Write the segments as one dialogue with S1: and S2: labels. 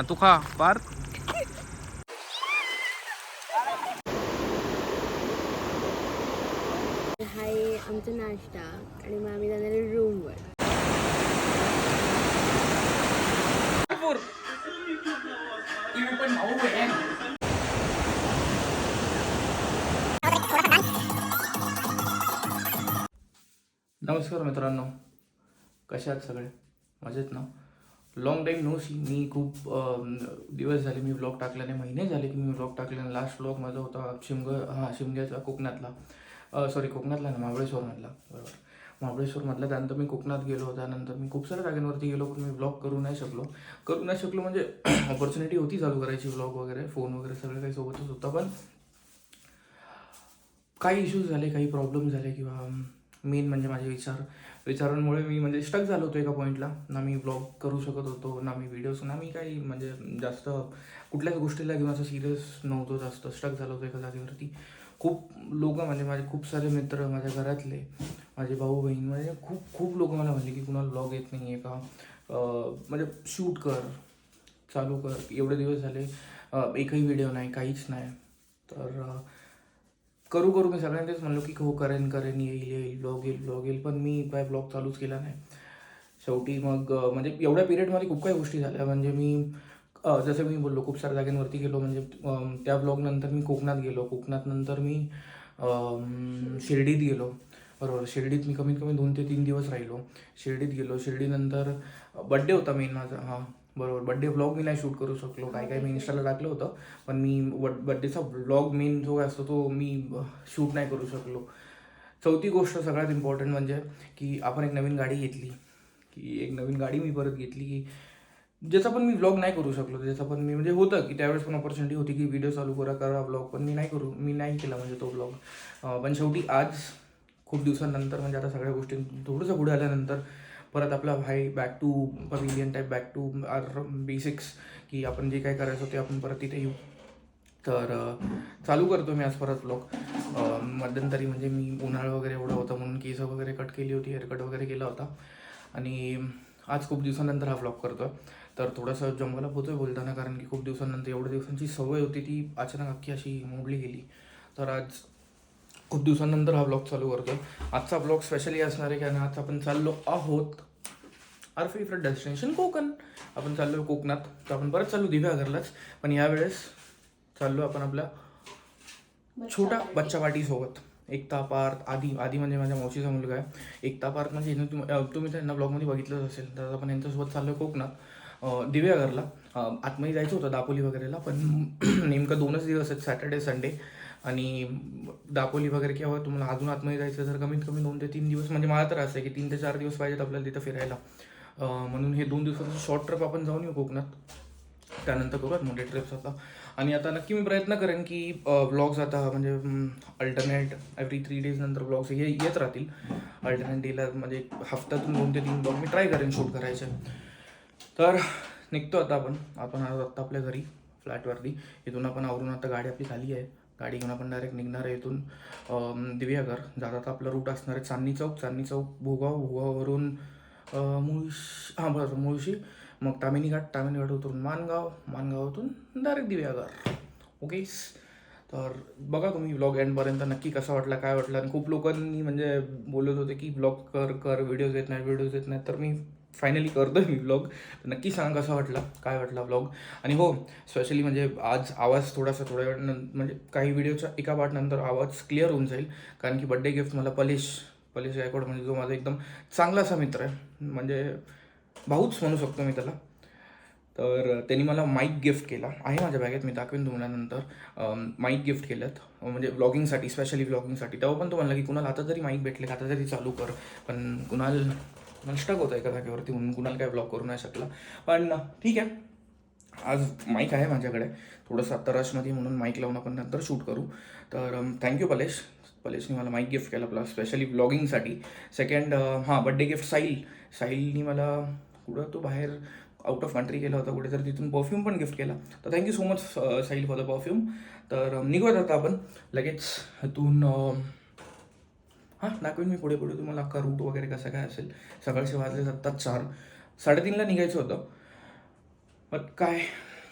S1: हा तू खा पार्थ
S2: हाय आमचा नाश्ता आणि मग आम्ही जाणार आहे रूमवर
S1: नमस्कार मित्रांनो. कशा आहात सगळे? मजेत ना? लॉंग टाईम नो सी मी खूप दिवस झाले मी ब्लॉग टाकल्याने महिने झाले की मी ब्लॉग टाकल्याने. लास्ट ब्लॉग माझा होता शिमग हां शिमग्याचा कोकणातला. सॉरी कोकणातला ना महाबळेश्वरमधला. बरोबर. महाबळेश्वरमधला. त्यानंतर मी कोकणात गेलो त्यानंतर मी खूप साऱ्या जागेंवरती गेलो पण मी ब्लॉग करू नाही शकलो. करू नाही शकलो म्हणजे ऑपॉर्च्युनिटी होती चालू करायची ब्लॉग वगैरे फोन वगैरे सगळं काही सोबतच होतं. पण काही इश्यूज झाले काही प्रॉब्लेम झाले किंवा मेन म्हणजे माझे विचार. विचारांमुळे मी म्हणजे स्टक झालो होतो एका पॉईंटला ना मी ब्लॉग करू शकत होतो ना मी व्हिडिओज ना मी काही म्हणजे जास्त कुठल्याच गोष्टीला घेऊन असं सिरियस नव्हतो जास्त. स्टक झालो होतो एका जागेवरती. खूप लोक म्हणजे माझे खूप सारे मित्र माझ्या घरातले माझे भाऊ बहीण म्हणजे खूप खूप लोक मला म्हणले की कुणाला ब्लॉग येत नाही आहे का म्हणजे शूट कर चालू कर. एवढे दिवस झाले. एकही व्हिडिओ नाही काहीच नाही. तर करू करू. मी सगळ्यांनीच म्हणलो की हो करेन करेन येईल येईल. ब्लॉग येईल ब्लॉग येईल. पण मी काय ब्लॉग चालूच केला नाही. शेवटी मग म्हणजे एवढ्या पिरियडमध्ये खूप काही गोष्टी झाल्या. म्हणजे मी जसं मी बोललो खूप साऱ्या जागेंवरती गेलो. म्हणजे त्या ब्लॉगनंतर मी कोकणात गेलो. कोकणात नंतर मी शिर्डीत गेलो. बरोबर. शिर्डीत मी कमीत कमी दोन ते तीन दिवस राहिलो. शिर्डीत गेलो. शिर्डीनंतर बड्डे होता मेन माझा. हां. बरोबर. बड्डे व्लॉग मी नाही शूट करू शकलो. काय काय मी इंस्टाला टाकलं होतं. पण मी बड्डेचा व्लॉग मेन जो असतो तो मी शूट नाही करू शकलो. चौथी गोष्ट सगळ्यात इम्पॉर्टंट म्हणजे की आपण एक नवीन गाडी घेतली. की एक नवीन गाडी मी परत घेतली. की ज्याचा पण मी व्लॉग नाही करू शकलो. ज्याचा पण मी म्हणजे होतं की त्यावेळेस पण ऑपॉर्च्युनिटी होती की व्हिडिओ चालू करा करा व्लॉग पण मी नाही करू मी नाही केला म्हणजे तो व्लॉग पण शेवटी आज खूप दिवसांनंतर म्हणजे आता सगळ्या गोष्टी थोडंसं पुढे आल्यानंतर परत आपला hi back to pavilion type back to our basics की आपण जे काय करायचं ते आपण परत तिथे येऊ. तर चालू करतो मी आज परत ब्लॉग मध्यंतरी म्हणजे मी उन्हाळा वगैरे एवढं होतं म्हणून केस वगैरे कट केली होती हेअरकट वगैरे केला होता. आणि आज खूप दिवसानंतर हा ब्लॉग करतो तर थोडंसं जंगला होतोय बोलताना कारण की खूप दिवसानंतर एवढ्या दिवसांची सवय होती ती अचानक अख्खी अशी मोडली गेली. तर आज खूप दिवसानंतर हा ब्लॉग चालू करतो आजचा ब्लॉग स्पेशली असणार आहे कारण आज आपण चाललो आहोत आर फेवरेट डेस्टिनेशन कोकण. आपण चाललो कोकणात तर आपण परत चाललो दिव्यागरलाच पण यावेळेस चाललो आपण आपल्या छोटा बच्चा पार्टीसोबत एकता पार्थ आधी आधी म्हणजे माझ्या मावशीचा मुलगा आहे. एकता पार्थ म्हणजे तुम्ही त्यांना ब्लॉगमध्ये बघितलंच असेल तर आपण यांच्यासोबत चाललो कोकणात. अं, आतमध्ये जायचं होतं दापोली वगैरेला पण नेमकं दोनच दिवस आहेत सॅटर्डे संडे. आणि दापोली वगैरे किंवा तुम्हाला अजून आतमध्ये जायचं तर कमीत कमी दोन ते तीन दिवस म्हणजे मला तर असं आहे की तीन ते चार दिवस पाहिजेत आपल्याला तिथं फिरायला. म्हणून हे दोन दिवसाचं शॉर्ट ट्रिप आपण जाऊन येऊ कोकणात. त्यानंतर करूयात मोठे ट्रिप्स आता. आणि आता नक्की मी प्रयत्न करेन की ब्लॉग्स आता म्हणजे अल्टरनेट एव्हरी थ्री डेज नंतर ब्लॉग्स हे येत राहतील. अल्टरनेट डेला म्हणजे हफ्त्यातून दोन ते तीन ब्लॉग मी ट्राय करेन शूट करायचे. तर निघतो आता आपण. आपण आज आत्ता आपल्या घरी फ्लॅटवरती इथून आपण आवरून आता गाडी आपली खाली आहे. गाडी घेऊन आपण डायरेक्ट निघणार आहे इथून दिव्याघर. जातात आपला रूट असणार आहे चांदणी चौक. चांदणी चौक भोगाव भोगाववरून अं, मुळशी हां बरं मुळशी. मग तामिनी घाट तामिनी घाट उतरून मानगाव. मानगावातून डायरेक्ट दिव्याघर. ओके तर बघा तुम्ही ब्लॉग एंडपर्यंत नक्की कसा वाटला काय वाटलं. आणि खूप लोकांनी म्हणजे बोलत होते की ब्लॉग कर कर व्हिडिओज येत नाही व्हिडिओज येत नाही तर मी फायनली करतोय मी ब्लॉग तर नक्की सांगा कसा वाटला काय वाटला ब्लॉग आणि हो स्पेशली म्हणजे आज आवाज थोडासा थोड्या वेळ म्हणजे काही व्हिडिओच्या एका पार्ट नंतर आवाज क्लिअर होऊन जाईल. कारण की बड्डे गिफ्ट मला पलेश पलेश गायकवाड म्हणजे जो माझा एकदम चांगला असा मित्र आहे. म्हणजे भाऊच म्हणू शकतो मी त्याला. तर त्यांनी मला माईक गिफ्ट केला. आहे माझ्या बॅगेत मी दाखवेन तुम्हाला नंतर. माईक गिफ्ट केलेत म्हणजे व्लॉगिंगसाठी स्पेशली व्लॉगिंगसाठी तेव्हा पण तो म्हणला की कुणाला आता जरी माईक भेटले आता तरी चालू कर. पण कुणाल स्टक होतं एका जागेवरती म्हणून कुणाला काय ब्लॉक करू नाही शकला. पण ठीक आहे. आज माईक आहे माझ्याकडे. थोडंसं आत्ता रशमध्ये म्हणून माईक लावून आपण नंतर शूट करू. तर um, थँक्यू पलेश. पलेशने मला माईक गिफ्ट केला प्लस स्पेशली ब्लॉगिंगसाठी सेकंड हां बड्डे गिफ्ट साईल साईलनी मला कुठं तो बाहेर आउट ऑफ कंट्री गेला होता कुठे तर तिथून परफ्यूम पण गिफ्ट केला. तर thank you so much Sail for the perfume तर अं, निघूयात आता आपण. लगेच इथून हां दाखवेन मी पुढे पुढे तुम्हाला अख्खा रूट वगैरे कसा काय असेल. सकाळचे वाजले आत्ताच चार. साडेतीनला निघायचं होतं. बट काय?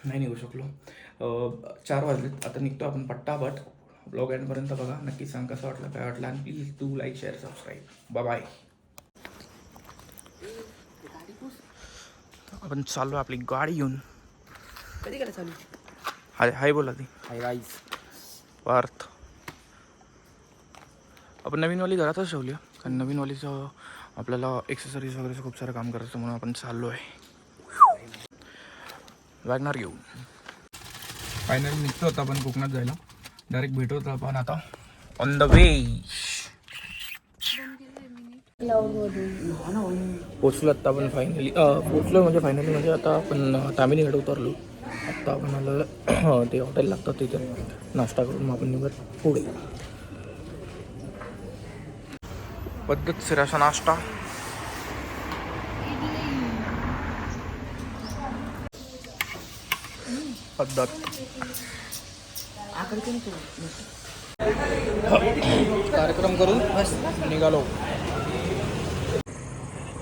S1: नाही निघू शकलो. चार वाजलेत. आता निघतो आपण पट्टापट. ब्लॉग एंडपर्यंत बघा. नक्की सांग कसं वाटलं काय वाटलं? आणि please do like share subscribe bye आपण चाललो आपली गाडी घेऊन.
S3: कधी केलं चालू?
S1: हाय हाय बोला ती.
S3: Hi guys
S1: Parth. आपण नवीनवाली घरातच ठेवली हो. कारण नवीनवालीचं आपल्याला एक्सेसरीज वगैरेचं खूप सारं काम करायचं म्हणून आपण चाललो आहे. वॅगनार घेऊन. फायनली निघतो आता आपण कोकणात जायला. डायरेक्ट भेटतो होतो आपण आता. ऑन द वे पोचलो आता आपण फायनली पोचलो म्हणजे फायनली म्हणजे आता आपण तामिनीकडे उतरलो. आत्ता आपण आलं ते हॉटेल लागतं तिथे. नाश्ता करून मग आपण निघत पुढे. पद्धतशीर असा नाश्ता पद्धत कार्यक्रम करून निघालो.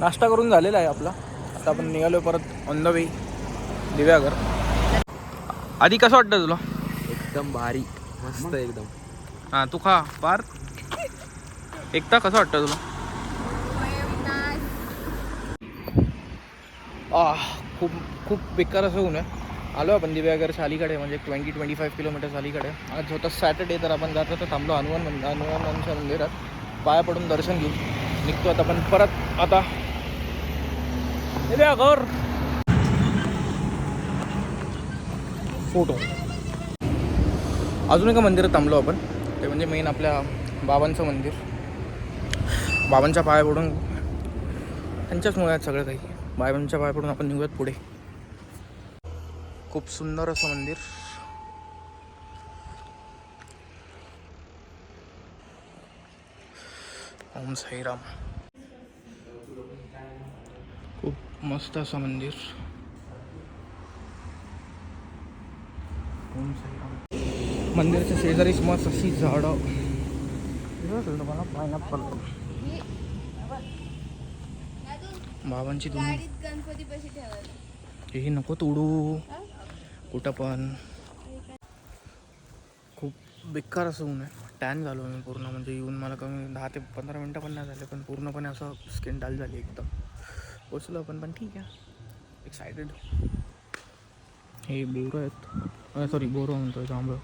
S1: नाश्ता करून झालेला आहे आपला. आता आपण निघालो परत ऑन द वे दिव्यागर आधी कसं वाटतं तुला?
S3: एकदम भारी. मस्त एकदम.
S1: हां तू खा. पार. एकटा कसं वाटतं तुला? आह खूप खूप बेकार असं होऊन आहे. आलो आपण दिव्यागरच्या अलीकडे म्हणजे ट्वेंटी ट्वेंटी फाईव्ह किलोमीटर्स अलीकडे. आज होता सॅटर्डे तर आपण जातो तर थांबलो हनुमान मंदिर हनुमानांच्या मंदिरात. पाया पडून दर्शन घेऊ निघतो आता आपण परत आता. दिव्यागर! फोटो. अजून एका मंदिरात थांबलो आपण. ते म्हणजे मेन आपल्या बाबांचं मंदिर. बाबांच्या पाया पडून त्यांच्याचमुळे आहेत सगळं काही. बाबांच्या पाया पडून आपण निघूयात पुढे. खूप सुंदर असं मंदिर. ओम साईराम. खूप मस्त असं मंदिर. ओम साईराम. मंदिराच्या शेजारीच मस्त अशी झाडं. मला पायनॅपल. बाबांची तुम्ही
S2: गणपती पैसे ठेवायला.
S1: हे नको तोडू. कुठं पण. खूप बेकार असं ऊन आहे. टॅन झालो मी पूर्ण म्हणजे येऊन मला कमी दहा ते पंधरा मिनटं पण नाही झाले पण पूर्णपणे असं स्किन डाल झाली एकदम. पोचलो पण पण ठीक आहे. एक्सायटेड हे बोरं आहेत. सॉरी बोरं म्हणतोय जांभळं.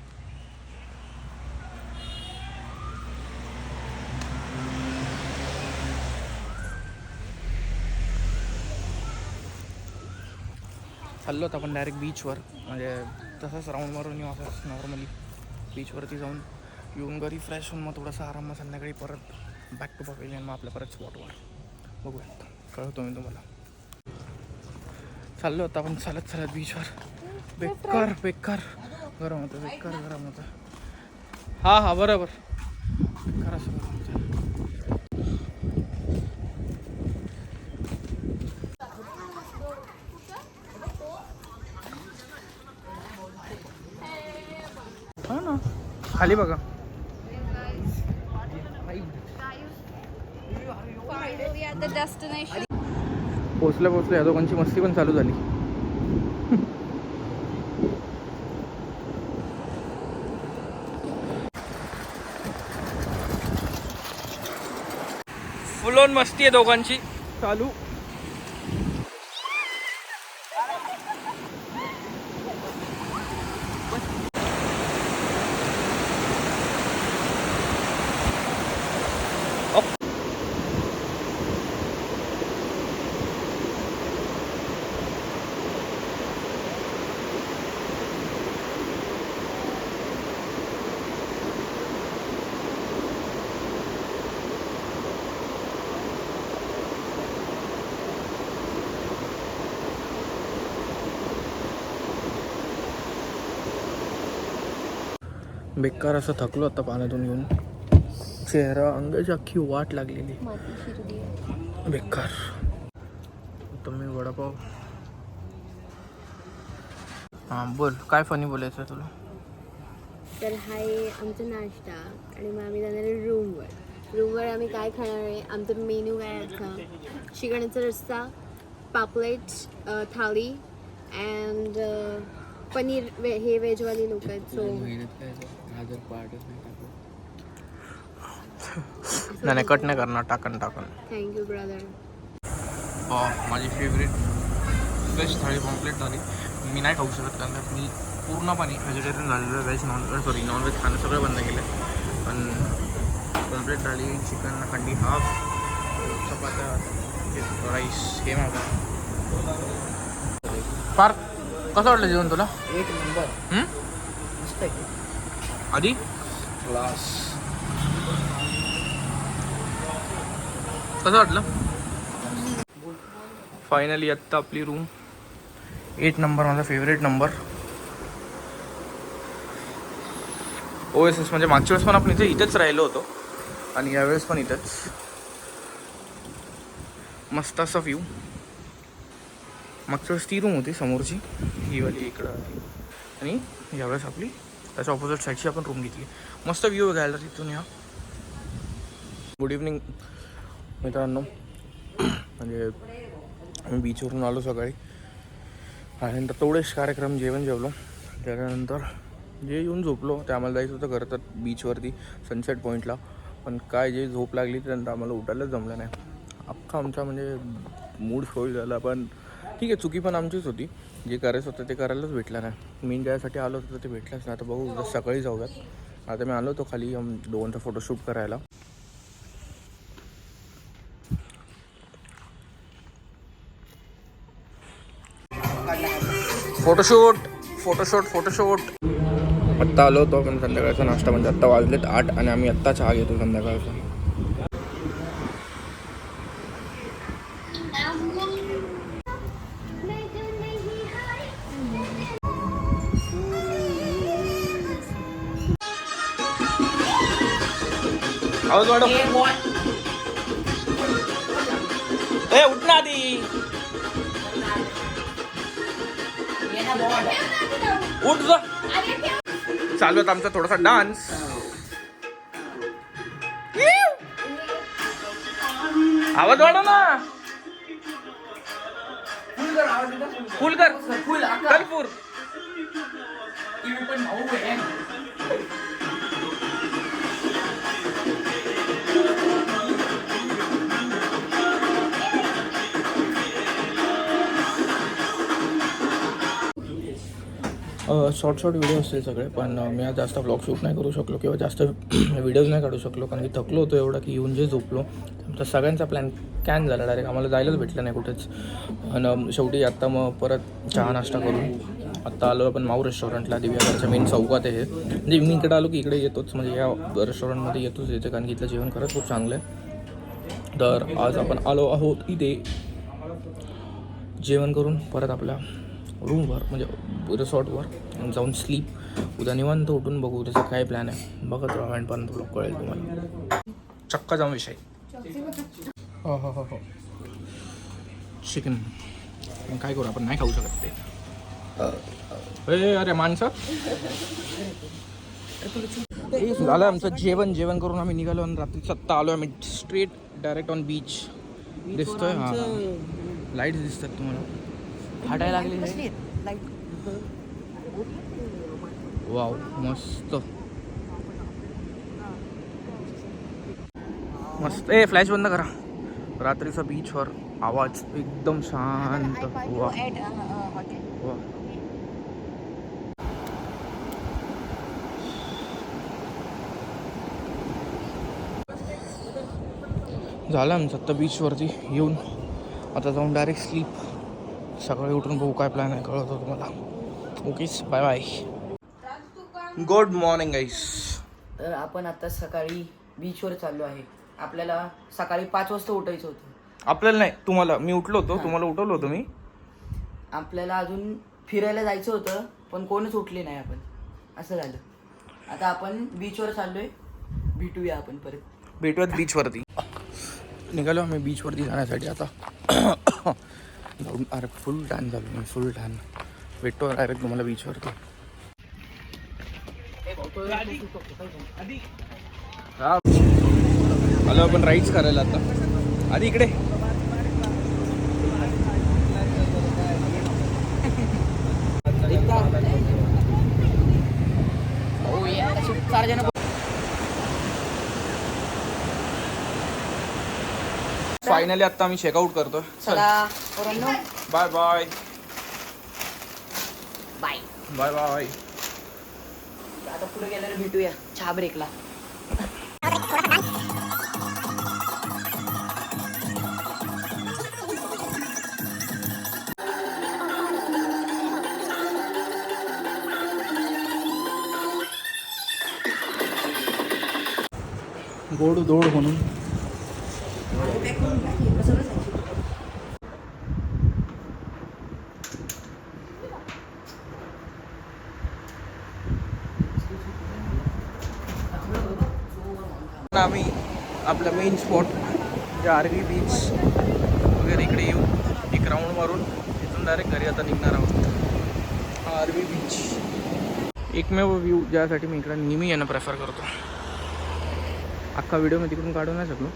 S1: चाललो होतो आपण डायरेक्ट बीचवर म्हणजे तसंच राऊंड मारून येऊ असंच नॉर्मली बीचवरती जाऊन येऊन घरी फ्रेश होऊन मग थोडासा आराम मग संध्याकाळी परत बॅक टू पवेलियन मग आपल्या परत स्पॉटवर बघूयात कळवतो मी तुम्हाला. चाललो होतो आपण चालत चालत बीचवर बेकार बेकार. गरम होतं बेकार गरम होतं. हां हां बरोबर. बेकार असं गरम होतं हा ना खाली बघा. पोचल्या पोचल्या या दोघांची मस्ती पण चालू झाली. फुल ऑन मस्ती आहे दोघांची. चालू. बेकार असं थकलो आता पाण्यातून येऊन. चेहरा अंगाची अख्खी वाट लागलेली. बेकार. तुम्ही वडापाव. हां बोल काय फनी बोलायचं तुला?
S2: तर हा आहे आमचा नाश्ता आणि मग आम्ही जाणार आहे रूमवर. रूमवर आम्ही काय खाणार आहे? आमचं मेन्यू काय आता चिकनचा रस्सा पापलेट थाळी अँड पनीर वे हे व्हेजवाली लोक आहेत सो
S3: नाही
S1: नाही नाही कट नाही करणार टाकन टाकन.
S2: थँक्यू ब्रदर
S1: माझी फेवरेट बेस्ट थाळी कॉम्प्लीट झाली. मी नाही खाऊ शकत कारण मी पूर्णपणे व्हेजिटेरियन झालेलं व्हेज नॉन सॉरी नॉनव्हेज खाणं सगळं बंद केलं पण कॉम्प्लीट झाली चिकन हंडी हाफ चपात्या राईस हे माझं फार कसं वाटलं जेवण तुला?
S3: एक नंबर.
S1: हं?
S3: मस्त आहे.
S1: आधी?
S3: क्लास
S1: कसं वाटलं? फायनली आत्ता आपली रूम एट नंबर माझा favourite number O S S म्हणजे मागच्या वेळेस पण आपण इथे इथेच राहिलो होतो. आणि यावेळेस पण इथेच. मस्त असा व्ह्यू मागच्या वेळेस ती रूम होती समोरची. ही वाली इकडं. आणि यावेळेस आपली त्याच्या ऑपोजिट साईडची आपण रूम घेतली. मस्त व्ह्यू आहे गॅलरी तिथून या. गुड इव्हनिंग मित्रांनो. म्हणजे आम्ही बीचवरून आलो सकाळी. आणि नंतर तेवढेच कार्यक्रम जेवण जेवलो. त्याच्यानंतर जे येऊन झोपलो ते आम्हाला जायचं होतं खरं तर बीचवरती सनसेट पॉईंटला पण काय जे झोप लागली त्यानंतर आम्हाला उठायलाच जमलं नाही. अख्खा आमचा म्हणजे मूड स्पॉईल झाला. पण ठीक आहे चुकी पण आमचीच होती. जे करायचं होतं ते करायलाच भेटलं नाही. मी ज्यासाठी आलो होतो ते भेटलंच नाही. आता बघू उद्या सकाळी जाऊयात. आता मी आलो होतो खाली दोघांचा दोनचा फोटोशूट करायला. फोटोशूट फोटोशूट फोटोशूट आत्ता आलो होतो पण संध्याकाळचा नाश्ता म्हणजे आत्ता वाजलेत आठ आणि आम्ही आत्ता चहा घेतो संध्याकाळचा. वाढव. ए उठ ना आधी. उठ जा. चालू आहे आमचा थोडासा डान्स. आवाज वाढव ना. फुल कर. कर फुल. शॉर्ट शॉर्ट व्हिडिओ असतील सगळे पण मी आज जास्त ब्लॉग शूट नाही करू शकलो किंवा जास्त व्हिडिओज नाही काढू शकलो. कारण की थकलो होतो एवढं की येऊन जे झोपलो आमचा सगळ्यांचा प्लॅन कॅन झाला डायरेक्ट आम्हाला जायलाच भेटलं नाही कुठेच. आणि शेवटी आत्ता मग परत चहा नाश्ता करून आत्ता आलो आपण माऊ रेस्टॉरंटला दिव्याच्या मेन चौकात आहे म्हणजे मी इकडे आलो की इकडे येतोच. म्हणजे या रेस्टॉरंटमध्ये येतोच येते कारण की इथलं जेवण खरंच खूप चांगलं आहे. तर आज आपण आलो आहोत इथे. जेवण करून परत आपल्या रूमवर म्हणजे रिसॉर्टवर जाऊन स्लीप उद्या निवांत उठून बघू त्याचा काय प्लॅन आहे. बघत राहा पण ब्लॉग कळेल तुम्हाला. चक्का जाऊन विषय. हो हो हो हो. चिकन पण काय करू आपण नाही खाऊ शकत ते. अरे माणसं. झालं आमचं जेवण. जेवण करून आम्ही निघालो आणि रात्री सत्ता आलो आम्ही स्ट्रेट डायरेक्ट ऑन बीच दिसतोय हा लाइट दिसतात तुम्हाला.
S3: फाटायला लागली
S1: वाव मस्त मस्त ए फ्लॅश बंद करा रात्रीचा बीचवर आवाज एकदम शांत वा वा झालं आमचं आत्ता बीचवरती येऊन. आता जाऊन डायरेक्ट स्लीप सकाळी उठून बघू काय प्लॅन आहे कळत होतो मला ओकेच bye bye good morning guys
S3: तर आपण आता सकाळी बीचवर चाललो आहे. आपल्याला सकाळी पाच वाजता उठायचं होतं.
S1: आपल्याला नाही तुम्हाला मी उठलो होतो तुम्हाला उठवलं होतं मी.
S3: आपल्याला अजून फिरायला जायचं होतं पण कोणच उठले नाही आपण. असं झालं. आता आपण बीचवर चाललोय. भेटूया आपण परत.
S1: भेटूयात बीचवरती निघालो आम्ही बीचवरती जाण्यासाठी आता. जाऊन अरे फुल टॅन झालो मी फुल टॅन भेटतो डायरेक्ट तुम्हाला बीचवरती हा आलो आपण राईड्स करायला आता. आधी इकडे. फायनली आता आम्ही चेकआउट करतो bye bye
S3: bye
S1: bye bye
S3: आता पुढे गेल्यावर भेटूया चहा ब्रेकला
S1: गोड दोड म्हणून आम्ही आपला मेन स्पॉट आर्वी बीच वगैरे इकडे येऊ. एक राऊंड मारून इथून डायरेक्ट घरी आता निघणार आहोत. आर बीच एकमेव व्ह्यू ज्यासाठी मी इकडं नेहमी येणं प्रेफर करतो. अख्खा व्हिडिओ मी तिकडून काढू नाही शकलो.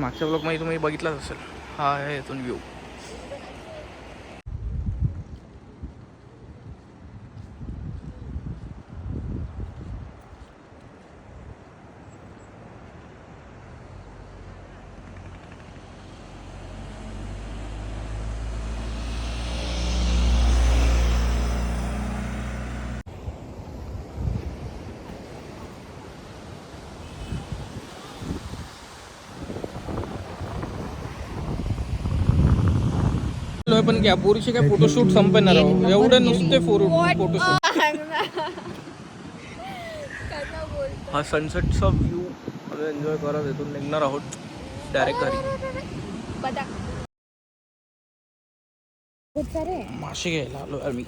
S1: मागच्या ब्लॉगमध्ये तुम्ही बघितलाच असेल. हा आहे इथून व्ह्यू पण घ्या पोरीचे काय फोटोशूट संपणार आहो. एवढे नुसते फोटो फोटोशूट हा सनसेटचा व्ह्यू एन्जॉय करत इथून निघणार आहोत डायरेक्ट घरी. मासे घ्यायला आलो आम्ही.